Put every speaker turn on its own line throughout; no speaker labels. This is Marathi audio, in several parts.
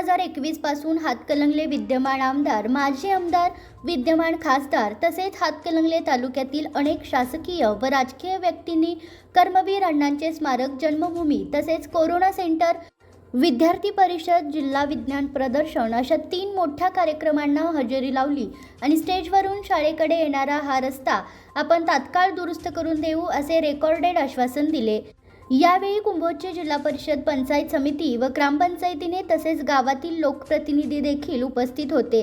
हजार एकवीसपासून हातकलंगले विद्यमान आमदार माजी आमदार विद्यमान खासदार तसेच हातकलंगले तालुक्यातील अनेक शासकीय व राजकीय व्यक्तींनी कर्मवीर अण्णांचे स्मारक जन्मभूमी तसेच कोरोना सेंटर विद्यार्थी परिषद जिल्हा विज्ञान प्रदर्शन अशा तीन मोठ्या कार्यक्रमांना हजेरी लावली आणि स्टेजवरून शाळेकडे येणारा हा रस्ता आपण तात्काळ दुरुस्त करून देऊ असे रेकॉर्डेड आश्वासन दिले. यावेळी कुंभोजचे जिल्हा परिषद पंचायत समिती व ग्रामपंचायतीने तसेच गावातील लोकप्रतिनिधी देखील उपस्थित होते.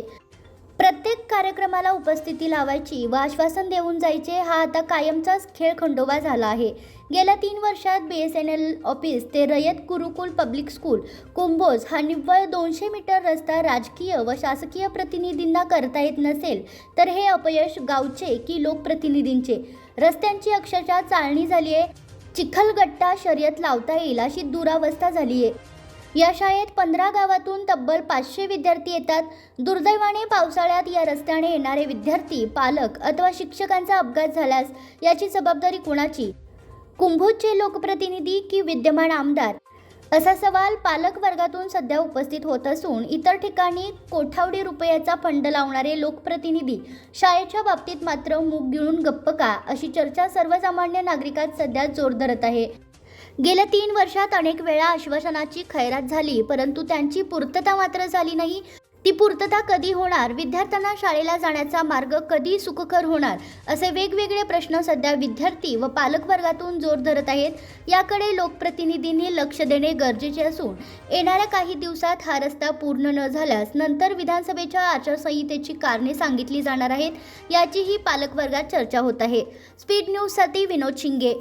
प्रत्येक कार्यक्रमाला उपस्थिती लावायची व आश्वासन देऊन जायचे हा आता कायमचाच खेळ खंडोबा झाला आहे. गेल्या तीन वर्षात B S N L office ते रयत गुरुकुल पब्लिक स्कूल कुंभोज हा निव्वळ दोनशे मीटर रस्ता राजकीय व शासकीय प्रतिनिधींना करता येत नसेल तर हे अपयश गावचे की लोकप्रतिनिधींचे? रस्त्यांची अक्षरशः चाळणी झाली आहे चिखलगट्टा शर्यत लावता येईल अशी दुरावस्था झाली आहे. या शाळेत पंधरा गावातून तब्बल पाचशे विद्यार्थी येतात. दुर्दैवाने पावसाळ्यात या रस्त्याने येणारे विद्यार्थी पालक अथवा शिक्षकांचा अपघात झाल्यास याची जबाबदारी कुणाची? कुंभोजचे लोकप्रतिनिधी की विद्यमान आमदार? असा सवाल पालक वर्गातून सध्या उपस्थित होत असून इतर ठिकाणी कोठावडी रुपयाचा फंड लावणारे लोकप्रतिनिधी शाळेच्या बाबतीत मात्र मूग गिळून गप्प का अशी चर्चा सर्वसामान्य नागरिकात सध्या जोर धरत आहे. गेल्या तीन वर्षात अनेक वेळा आश्वासनाची खैरात झाली परंतु त्यांची पूर्तता मात्र झाली नाही. ती पूर्तता कधी होणार? विद्यार्थ्यांना शाळेला जाण्याचा मार्ग कधी सुखकर होणार? असे वेगवेगळे प्रश्न सध्या विद्यार्थी व पालक वर्गातून जोर धरत आहेत. याकडे लोकप्रतिनिधींनी लक्ष देणे गरजेचे असून येणाऱ्या काही दिवसात हा रस्ता पूर्ण न झाल्यास नंतर विधानसभेच्या आचारसंहितेची कारणे सांगितली जाणार आहेत याचीही पालक वर्गात चर्चा होत आहे. स्पीड न्यूजसाठी विनोद शिंगे.